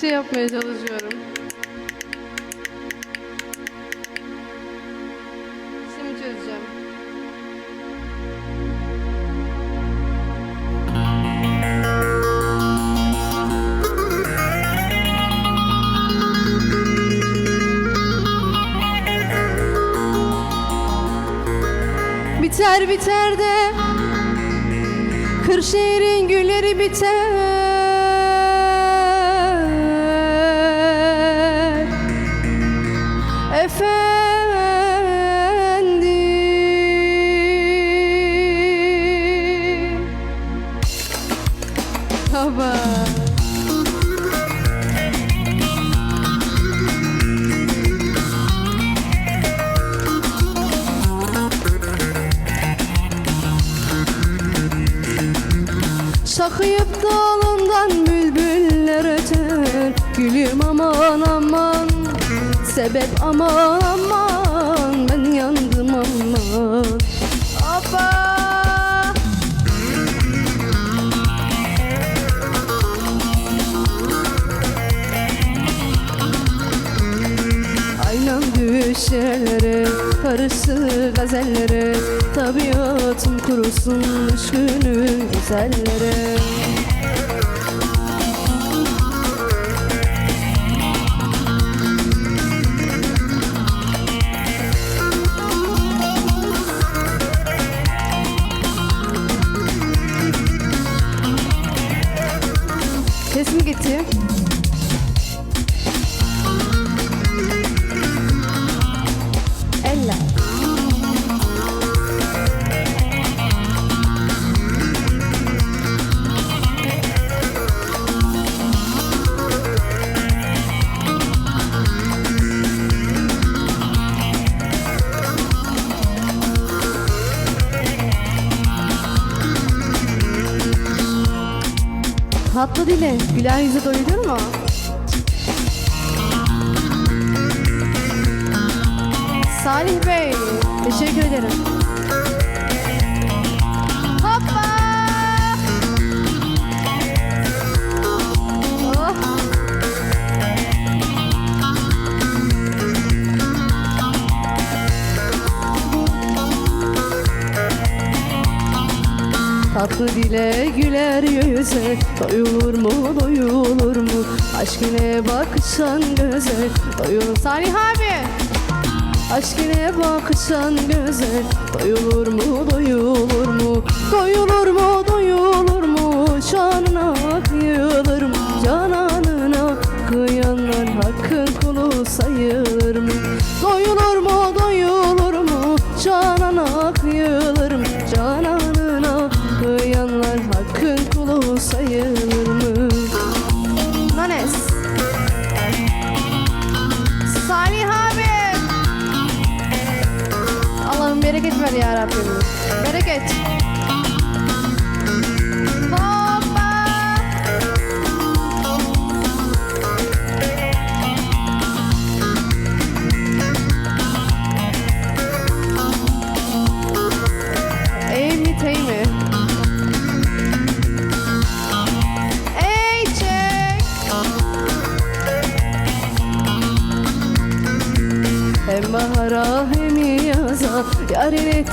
şey yapmaya çalışıyorum. Şimdi çözeceğim. Biter biter de Kırşehir'in gülleri biter Baba. Şakıyıp dalından bülbüller öter. Gülüm aman aman Sebep aman aman. Ben yandım aman Aynam düşerlere Karısı gazellere Tabiatım kurusun Düşkünüm güzellere. Ses Tatlı dile, güler yüze doyulur mu? Salih Bey, teşekkür ederim. Tatlı dile güler yüze Doyulur mu doyulur mu? Aşk ile bakışan göze Doyulur Salih abi! Aşk ile bakışan göze Doyulur mu doyulur mu? Doyulur mu doyulur mu? Canına kıyılır mı? Cananına kıyanlar Hakkın kulu sayılır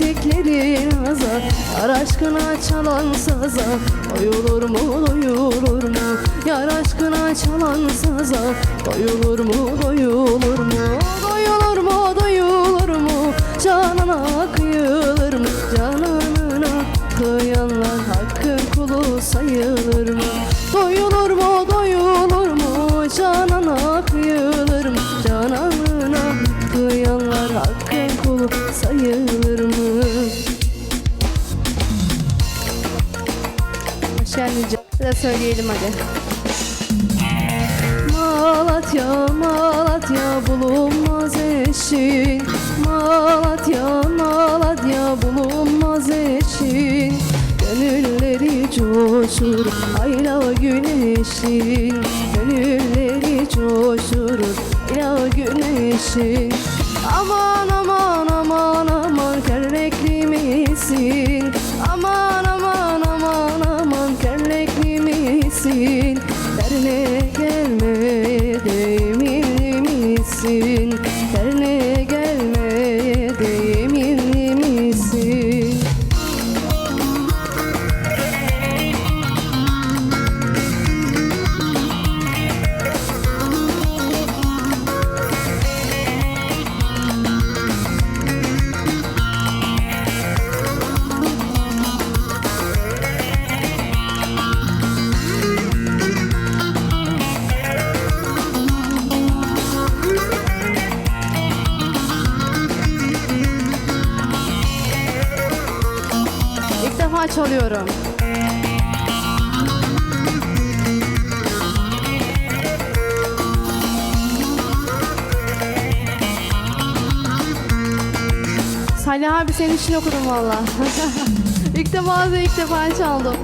Yarın ettikleri naza Yar aşkına çalan saza Doyulur mu doyulur mu? Yar aşkına çalan saza Doyulur mu doyulur mu? Doyulur mu doyulur mu? Canana kıyılır mı? Cananına kıyanlar Hakkın kulu sayılır mı söyleyelim hadi. Malatya, Malatya bulunmaz eşin Malatya, Malatya bulunmaz eşin Gönülleri coşur hayla güneşin Gönülleri coşur hayla güneşin Aman aman aman see. Salih abi senin için okudum valla. ilk defa da ilk defa çaldım.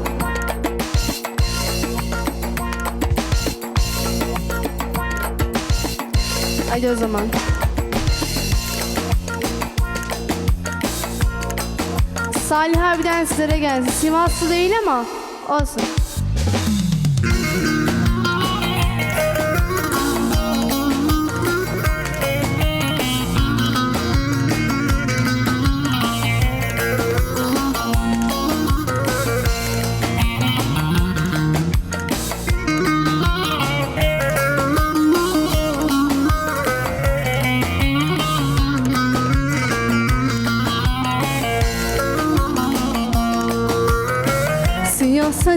Hadi o zaman. Salih abiden sizlere gelsin. Sivaslı değil ama olsun.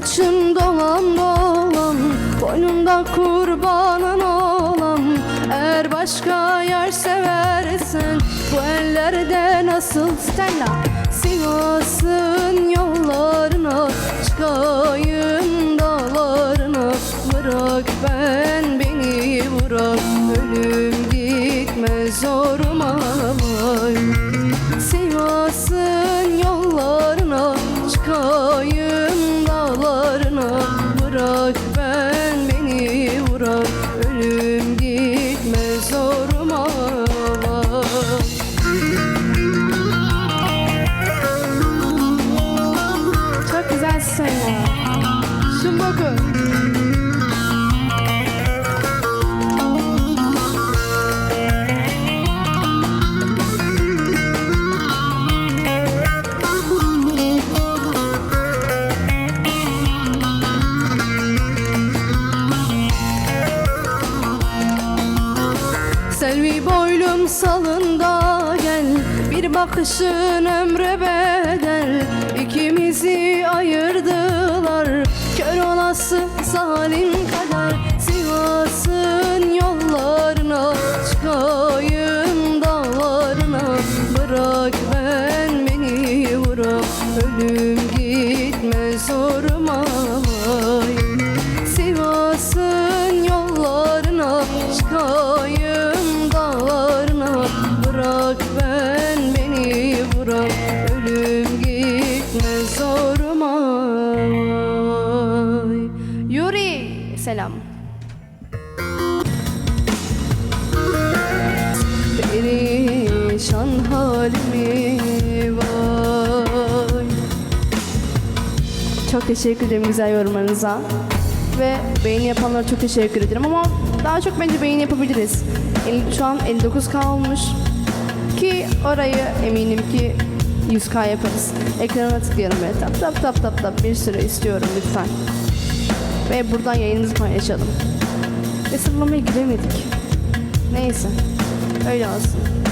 Saçın dolan dolan Boynunda kurbanın olan Eğer başka yer seversen Bu ellerde nasıl Stella? Sivas'ın yollarına Çıkayım rồi ስነምር Çok teşekkür ederim güzel yorumlarınıza. Ve beğeni yapanlara çok teşekkür ederim ama daha çok bence beğeni yapabiliriz. Şu an 59 kalmış. Ki orayı eminim ki 100k yaparız. Ekrana tıklayalım böyle tap tap tap tap tap bir sürü istiyorum lütfen. Ve buradan yayınımızı paylaşalım. Ve sıralamaya giremedik. Neyse. Öyle olsun.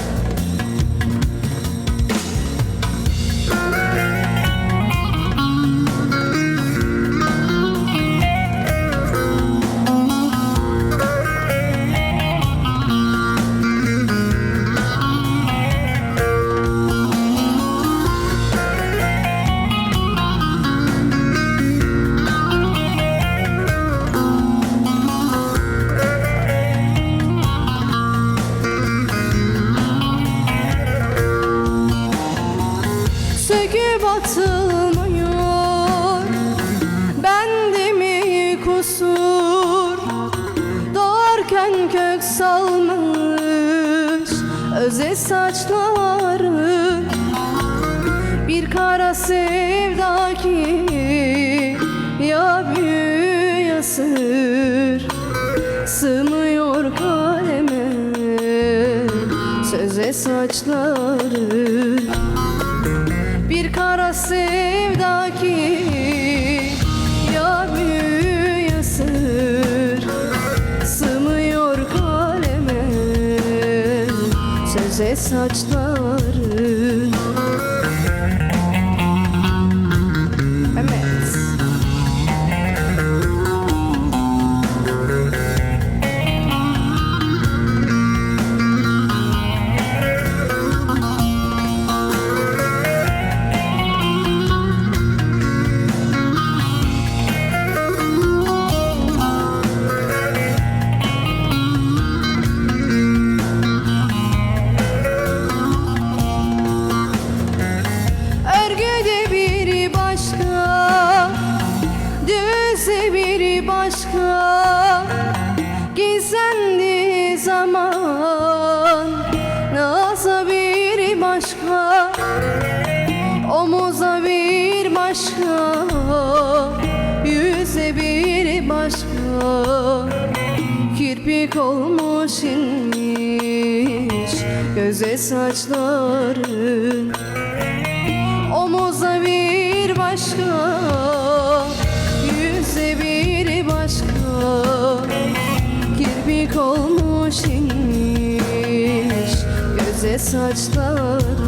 Söze başka Yüze bir başka. Kirpik olmuş inmiş Göze saçların. Omuza bir başka Yüze bir başka. Kirpik olmuş inmiş Göze saçları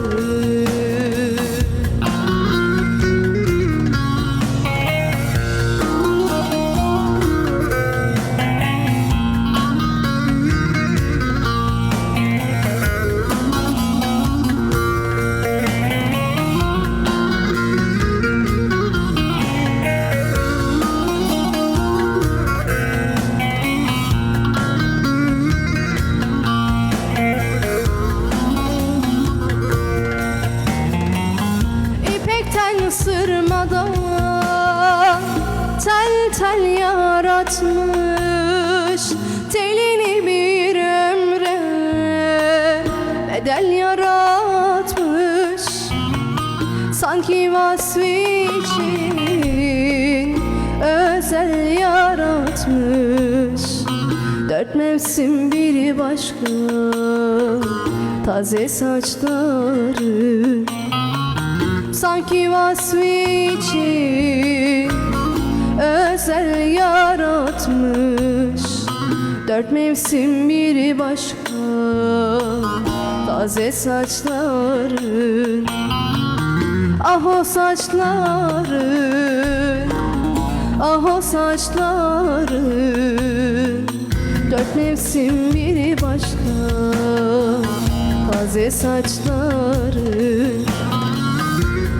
bedel yaratmış. Sanki vasfı için özel yaratmış. Dört mevsim biri başka Taze saçların Sanki vasfı için özel yaratmış. Dört mevsim biri başka Taze saçların Ah o saçların Ah o saçların. Dört mevsim biri başka Taze saçların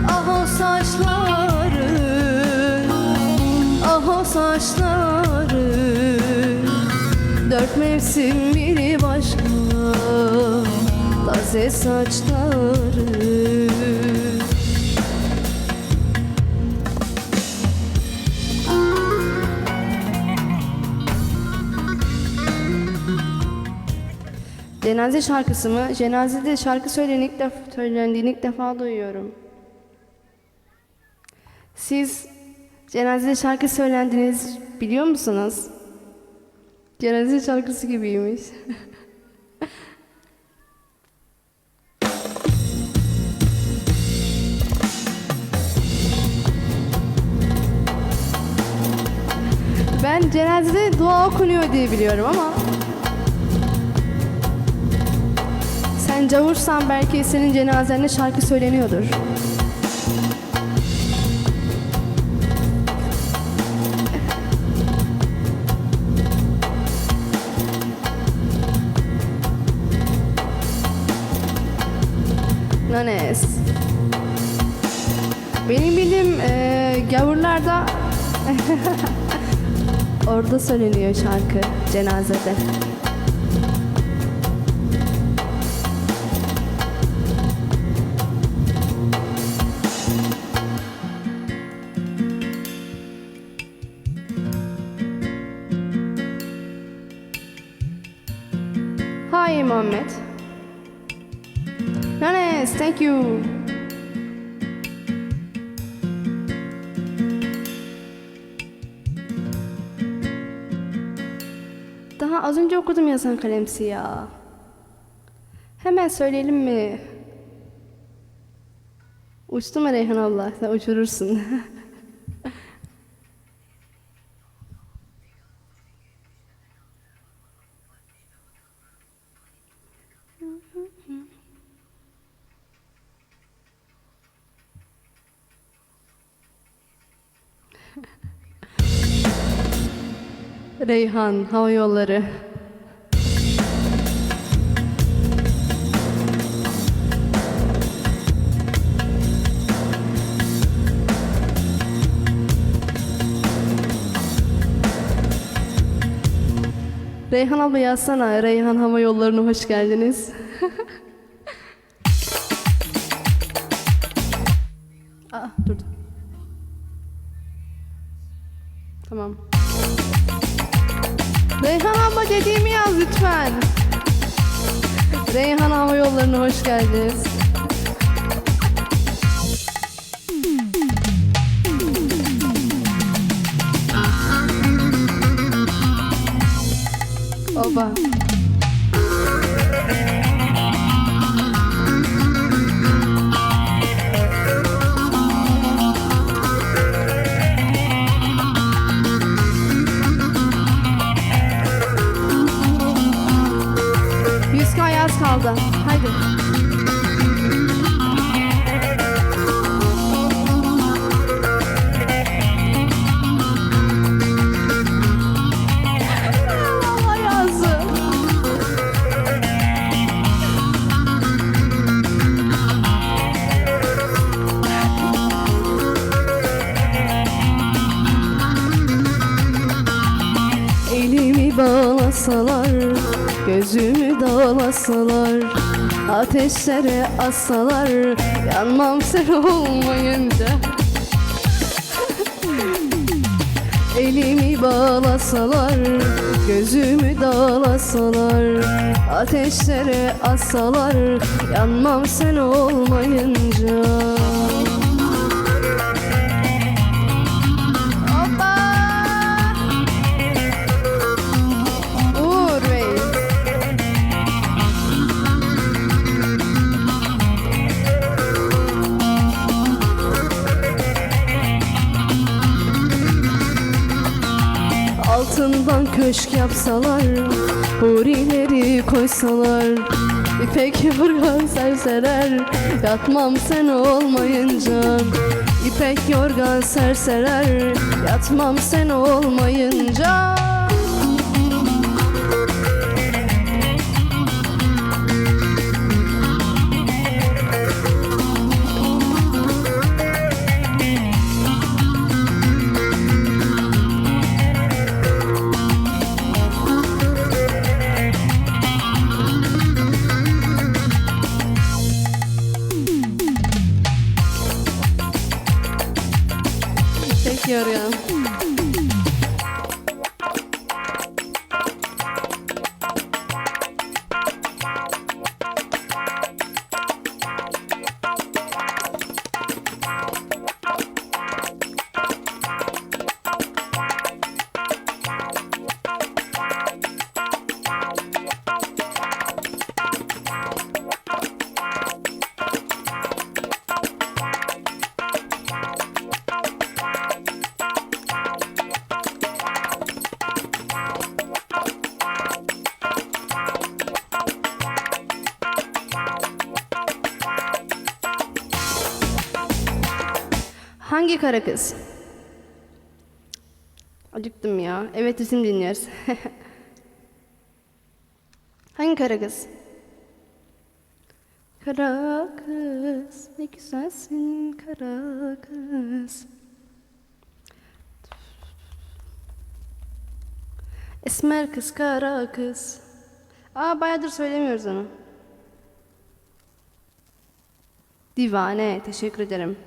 Ah o saçların Ah o saçların. Dört mevsim biri başka Taze saçların Cenaze şarkısı mı? Cenazede şarkı söyleyen ilk defa, söylendiğini ilk defa duyuyorum. Siz cenazede şarkı söylendiniz biliyor musunuz? Cenaze şarkısı gibiymiş. cenazede dua okunuyor diye biliyorum ama sen cavursan belki senin cenazende şarkı söyleniyordur. Nanes. Benim bildiğim e, gavurlarda orada söyleniyor şarkı cenazede. Hi Muhammed. Nanes, thank you. Önce okudum yazan kalemsi ya. Hemen söyleyelim mi? Uçtu mu Reyhan abla? Sen uçurursun. Reyhan Hava Yolları. Reyhan abla yazsana. Reyhan Hava Yolları'na hoş geldiniz. Aa, durdu. Tamam. Reyhan abla dediğimi yaz lütfen. Reyhan Hava Yolları'na hoş geldiniz. Спасибо. Dağlasalar Ateşlere assalar, yanmam sen olmayınca. Elimi bağlasalar, gözümü dağlasalar Ateşlere assalar, yanmam sen olmayınca köşk yapsalar Hurileri koysalar İpek yorgan serserer Yatmam sen olmayınca İpek yorgan serserer Yatmam sen olmayınca Hangi kara? Acıktım ya. Evet isim dinliyoruz. Hangi kara kız? Kara kız, ne güzelsin kara kız. Esmer kız, kara kız. Aa bayağıdır söylemiyoruz onu. Divane, teşekkür ederim.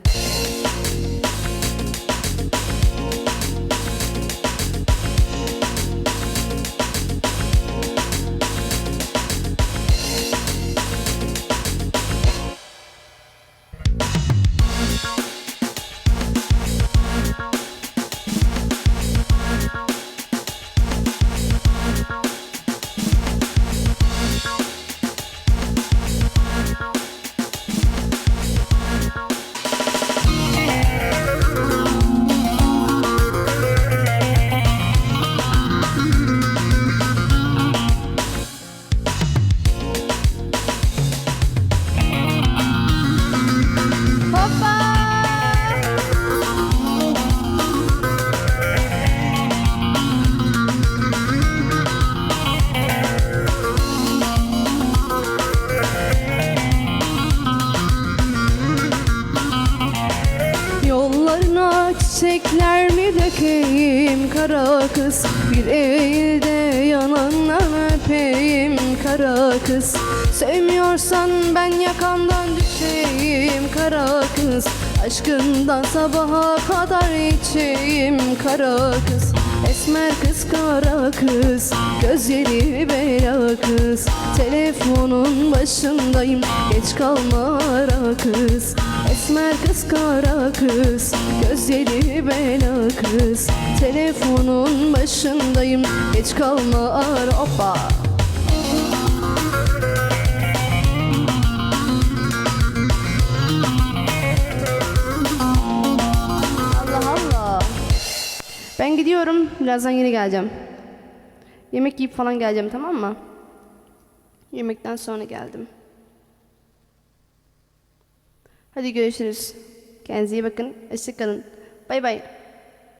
Sevmiyorsan ben yakandan düşeyim kara kız. Aşkından sabaha kadar içeyim kara kız. Esmer kız kara kız. Gözleri bela kız. Telefonun başındayım Geç kalma ara kız. Esmer kız kara kız. Gözleri bela kız. Telefonun başındayım Geç kalma ara. Hoppa gidiyorum birazdan yine geleceğim Yemek yiyip falan geleceğim tamam mı? Yemekten sonra geldim Hadi görüşürüz. Kendinize iyi bakın. Hoşçakalın. Bay bay.